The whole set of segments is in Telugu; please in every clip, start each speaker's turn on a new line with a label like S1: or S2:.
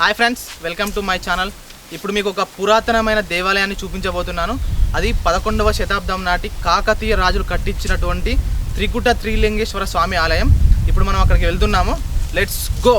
S1: Hi friends welcome to my channel. ఇప్పుడు మీకు ఒక పురాతనమైన దేవాలయాన్ని చూపించబోతున్నాను. అది పదకొండవ శతాబ్దం నాటి కాకతీయ రాజులు కట్టించినటువంటి త్రికుట త్రిలింగేశ్వర స్వామి ఆలయం. ఇప్పుడు మనం అక్కడికి వెళ్తున్నాము. లెట్స్ గో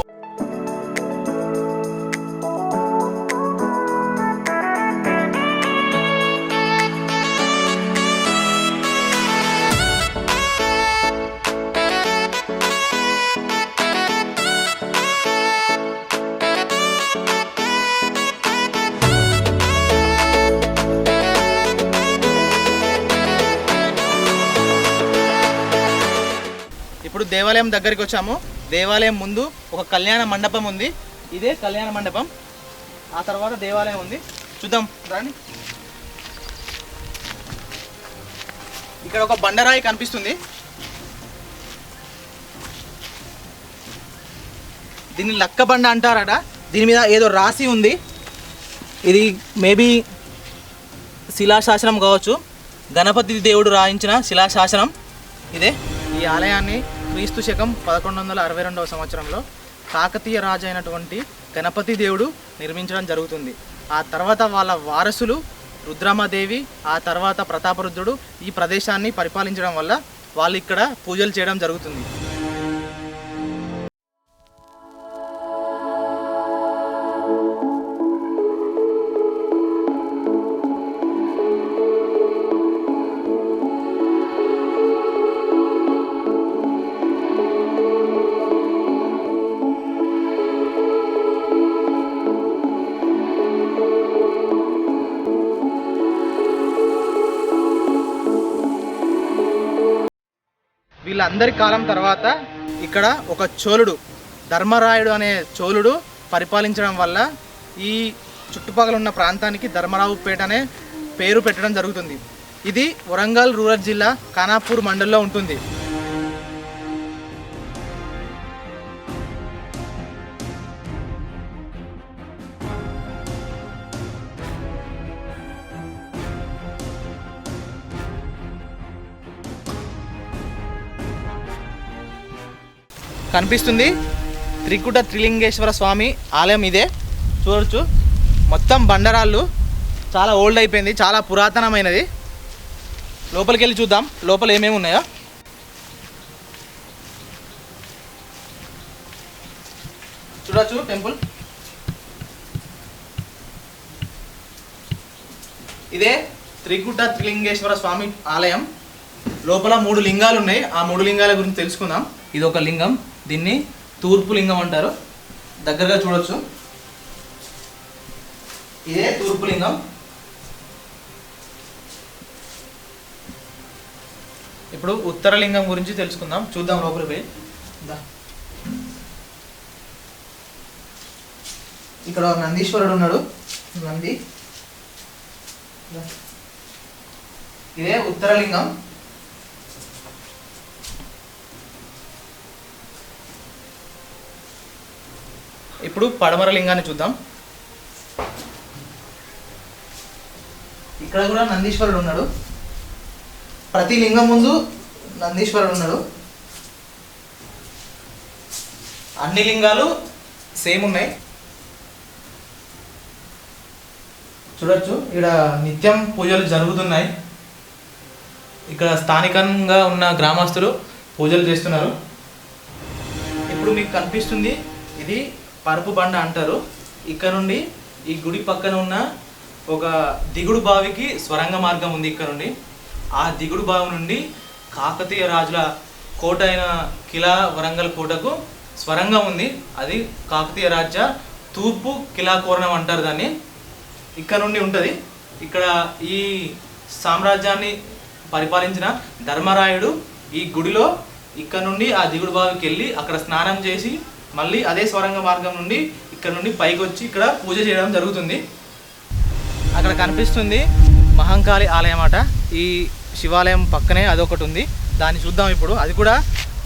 S1: దేవాలయం దగ్గరికి వచ్చాము. దేవాలయం ముందు ఒక కళ్యాణ మండపం ఉంది. ఇదే కళ్యాణ మండపం. ఆ తర్వాత దేవాలయం ఉంది. చూద్దాం. రాని. ఇక్కడ ఒక బండరాయి కనిపిస్తుంది. దీన్ని లక్క బండ అంటారట. దీని మీద ఏదో రాసి ఉంది. ఇది మేబీ శిలాశాసనం కావచ్చు. గణపతి దేవుడు రాయించిన శిలాశాసనం. ఇదే ఈ ఆలయాన్ని క్రీస్తు శకం పదకొండు వందల అరవై రెండవ సంవత్సరంలో కాకతీయ రాజు అయినటువంటి గణపతి దేవుడు నిర్మించడం జరుగుతుంది. ఆ తర్వాత వాళ్ళ వారసులు రుద్రమదేవి ఆ తర్వాత ప్రతాపరుద్రుడు ఈ ప్రదేశాన్ని పరిపాలించడం వల్ల వాళ్ళు ఇక్కడ పూజలు చేయడం జరుగుతుంది. వీళ్ళందరి కాలం తర్వాత ఇక్కడ ఒక చోళుడు ధర్మరాయుడు అనే చోళుడు పరిపాలించడం వల్ల ఈ చుట్టుపక్కల ఉన్న ప్రాంతానికి ధర్మరావుపేట అనే పేరు పెట్టడం జరుగుతుంది. ఇది వరంగల్ రూరల్ జిల్లా ఖానాపూర్ మండల్లో ఉంటుంది. కనిపిస్తుంది. త్రికుట త్రిలింగేశ్వర స్వామి ఆలయం ఇదే. చూడవచ్చు మొత్తం బండరాళ్ళు. చాలా ఓల్డ్ అయిపోయింది. చాలా పురాతనమైనది. లోపలికి వెళ్ళి చూద్దాం. లోపల ఏమేమి ఉన్నాయో. చూడొచ్చు టెంపుల్. ఇదే త్రికుట త్రిలింగేశ్వర స్వామి ఆలయం. లోపల మూడు లింగాలు ఉన్నాయి ఆ మూడు లింగాల గురించి తెలుసుకుందాం. ఇది ఒక లింగం. దీన్ని తూర్పు లింగం అంటారు. దగ్గరగా చూడొచ్చు. ఇదే తూర్పు లింగం. ఇప్పుడు ఉత్తర లింగం గురించి తెలుసుకుందాం. చూద్దాం లోపలికి పోయి. ఇక్కడ నందీశ్వరుడు ఉన్నాడు. నంది. ఇదే ఉత్తర ఇప్పుడు పడమర లింగాన్ని చూద్దాం. ఇక్కడ కూడా నందీశ్వరుడు ఉన్నాడు. ప్రతి లింగం ముందు నందీశ్వరుడు ఉన్నాడు. అన్ని లింగాలు సేమ్ ఉన్నాయి. చూడొచ్చు ఇక్కడ నిత్యం పూజలు జరుగుతున్నాయి. ఇక్కడ స్థానికంగా ఉన్న గ్రామస్తులు పూజలు చేస్తున్నారు. ఇప్పుడు మీకు కనిపిస్తుంది ఇది పరుపు బండ అంటారు. ఇక్కడ నుండి ఈ గుడి పక్కన ఉన్న ఒక దిగుడు బావికి స్వరంగ మార్గం ఉంది ఇక్కడ నుండి. ఆ దిగుడు బావి నుండి కాకతీయ రాజుల కోట అయిన కిలా వరంగల్ కోటకు స్వరంగం ఉంది. అది కాకతీయ రాజ్య తూర్పు కిలా కోరణం అంటారు దాన్ని. ఇక్కడ నుండి ఉంటుంది. ఇక్కడ ఈ సామ్రాజ్యాన్ని పరిపాలించిన ధర్మరాయుడు ఈ గుడిలో ఇక్కడ నుండి ఆ దిగుడు బావికి వెళ్ళి అక్కడ స్నానం చేసి మళ్ళీ అదే స్వరంగ మార్గం నుండి ఇక్కడ నుండి పైకి వచ్చి ఇక్కడ పూజ చేయడం జరుగుతుంది. అక్కడ కనిపిస్తుంది మహంకాళి ఆలయం అట. ఈ శివాలయం పక్కనే అదొకటి ఉంది. దాన్ని చూద్దాం ఇప్పుడు. అది కూడా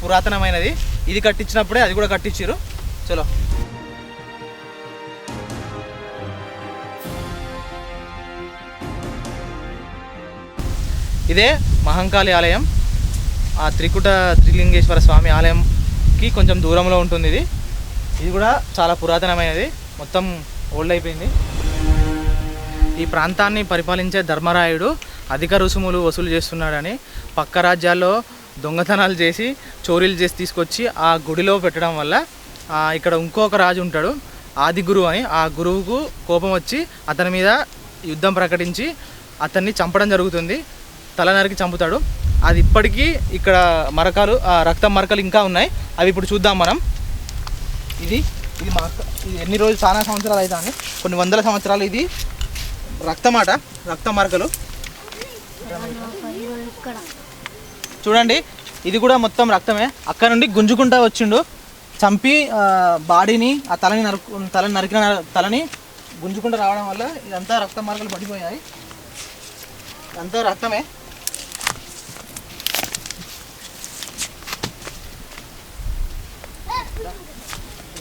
S1: పురాతనమైనది. ఇది కట్టించినప్పుడే అది కూడా కట్టించారు చలో. ఇదే మహంకాళి ఆలయం. ఆ త్రికుట త్రిలింగేశ్వర స్వామి ఆలయం ఆలయంకి కొంచెం దూరంలో ఉంటుంది ఇది. ఇది కూడా చాలా పురాతనమైనది. మొత్తం ఓల్డ్ అయిపోయింది. ఈ ప్రాంతాన్ని పరిపాలించే ధర్మరాయుడు అధిక రుసుములు వసూలు చేస్తున్నాడని పక్క రాజ్యాల్లో దొంగతనాలు చేసి చోరీలు చేసి తీసుకొచ్చి ఆ గుడిలో పెట్టడం వల్ల ఇక్కడ ఇంకొక రాజు ఉంటాడు ఆది గురువు అని. ఆ గురువుకు కోపం వచ్చి అతని మీద యుద్ధం ప్రకటించి అతన్ని చంపడం జరుగుతుంది. తల నరికి చంపుతాడు. అది ఇప్పటికీ ఇక్కడ మరకలు ఆ, రక్తం మరకలు ఇంకా ఉన్నాయి. అవి ఇప్పుడు చూద్దాం మనం. ఇది ఇది మరక ఇది ఎన్ని రోజులు చాలా సంవత్సరాలు అవుతాయి కొన్ని వందల సంవత్సరాలు ఇది రక్తమాట రక్త మరకలు.
S2: ఇక్కడ
S1: చూడండి ఇది కూడా మొత్తం రక్తమే. అక్కడ నుండి గుంజుకుంటా వచ్చిండు. చంపి బాడీని ఆ తలని నరుకు తలని నరికిన తలని గుంజుకుంటూ రావడం వల్ల ఇదంతా రక్త మార్గలు పడిపోయాయి. ఇదంతా రక్తమే.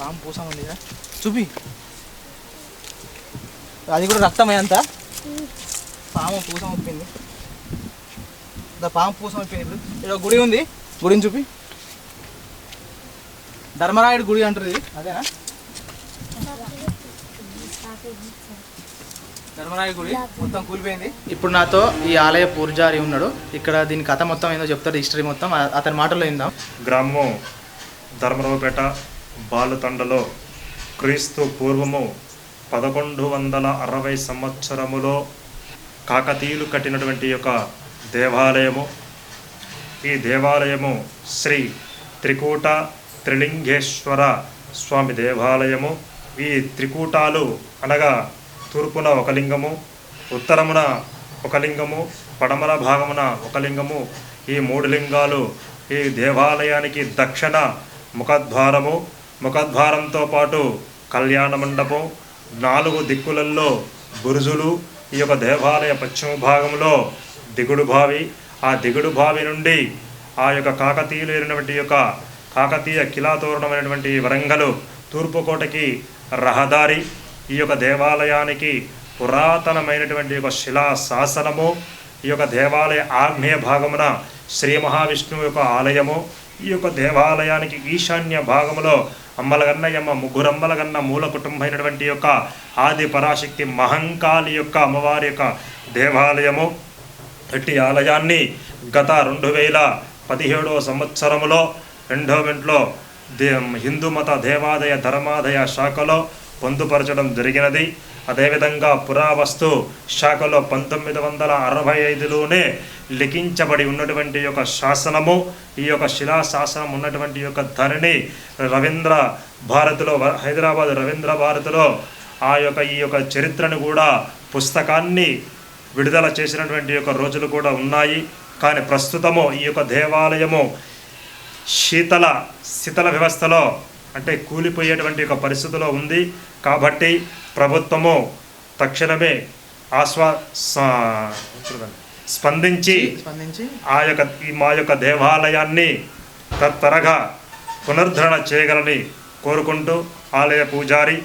S1: పాము పూసం ఉంది కదా చూపి. అది కూడా రక్తమే అంత? పాము పూసం అయిపోయింది. దా పాము పూసం అయిపోయింది ఇప్పుడు. ఇక్కడ గుడి ఉంది. గుడిని చూపి. ధర్మరాయుడు గుడి అంటారు ఇది. అదేనా? ధర్మరాయుడు గుడి మొత్తం కూలిపోయింది. ఇప్పుడు నాతో ఈ ఆలయ పూజారి ఉన్నాడు. ఇక్కడ దీని కథ మొత్తం ఏందో చెప్తాడు హిస్టరీ మొత్తం. అతని మాటల్లో విందాం.
S3: గ్రామం ధర్మరావుపేట. బాలుతండలో క్రీస్తు పూర్వము పదకొండు వందల అరవై సంవత్సరములో కాకతీయులు కట్టినటువంటి యొక్క దేవాలయము. ఈ దేవాలయము శ్రీ త్రికూట త్రిలింగేశ్వర స్వామి దేవాలయము. ఈ త్రికూటాలు అనగా తూర్పున ఒక లింగము ఉత్తరమున ఒక లింగము పడమర భాగమున ఒక లింగము. ఈ మూడు లింగాలు ఈ దేవాలయానికి దక్షిణ ముఖద్వారము. ముఖద్వారంతో పాటు కళ్యాణ మండపం నాలుగు దిక్కులలో బురుజులు ఈ యొక్క దేవాలయ పశ్చిమ భాగంలో దిగుడు బావి. ఆ దిగుడు బావి నుండి ఆ యొక్క కాకతీయులు ఏరినటువంటి యొక్క కాకతీయ కిలాతోరణమైనటువంటి వరంగలు తూర్పుకోటకి రహదారి. ఈ యొక్క దేవాలయానికి పురాతనమైనటువంటి ఒక శిలా శాసనము. ఈ యొక్క దేవాలయ ఆగ్నేయ భాగమున శ్రీ మహావిష్ణువు యొక్క ఆలయము. ఈ యొక్క దేవాలయానికి ఈశాన్య భాగములో అమ్మలగన్నయమ్మ ముగ్గురమ్మలగన్న మూల కుటుంబమైనటువంటి యొక్క ఆది పరాశక్తి మహంకాళి యొక్క అమ్మవారి యొక్క దేవాలయము. ఎట్టి ఆలయాన్ని గత రెండు వేల పదిహేడవ సంవత్సరములో ఎండోమెంట్లో దే హిందూ మత దేవాదయ ధర్మాదయ శాఖలో పొందుపరచడం జరిగినది. అదేవిధంగా పురావస్తు శాఖలో పంతొమ్మిది వందల అరవై ఐదులోనే లిఖించబడి ఉన్నటువంటి యొక్క శాసనము ఈ యొక్క శిలా శాసనం ఉన్నటువంటి యొక్క ధరణి రవీంద్ర భారతిలో హైదరాబాద్ రవీంద్ర భారతిలో ఆ యొక్క ఈ యొక్క చరిత్రను కూడా పుస్తకాన్ని విడుదల చేసినటువంటి యొక్క రోజులు కూడా ఉన్నాయి. కానీ ప్రస్తుతము ఈ యొక్క దేవాలయము శీతల శీతల వ్యవస్థలో అంటే కూలిపోయేటువంటి ఒక పరిస్థితిలో ఉంది. కాబట్టి ప్రభుత్వము తక్షణమే ఆస్వా చూడండి, స్పందించి
S1: స్పందించి
S3: ఆ యొక్క ఈ మా యొక్క దేవాలయాన్ని తత్తరగా పునరుద్ధరణ చేయగలని కోరుకుంటూ ఆలయ పూజారి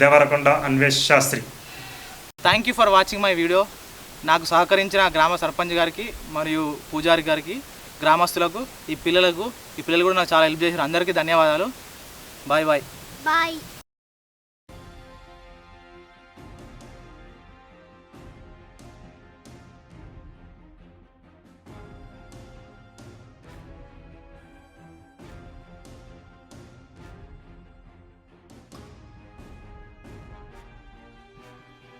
S3: Devarakonda Anvesh Shastri.
S1: Thank you for watching my video నాకు సహకరించిన గ్రామ సర్పంచ్ గారికి మరియు పూజారి గారికి గ్రామస్తులకు ఈ పిల్లలకు ఈ పిల్లలు కూడా నాకు చాలా హెల్ప్ చేశారు. అందరికీ ధన్యవాదాలు. Bye bye
S2: bye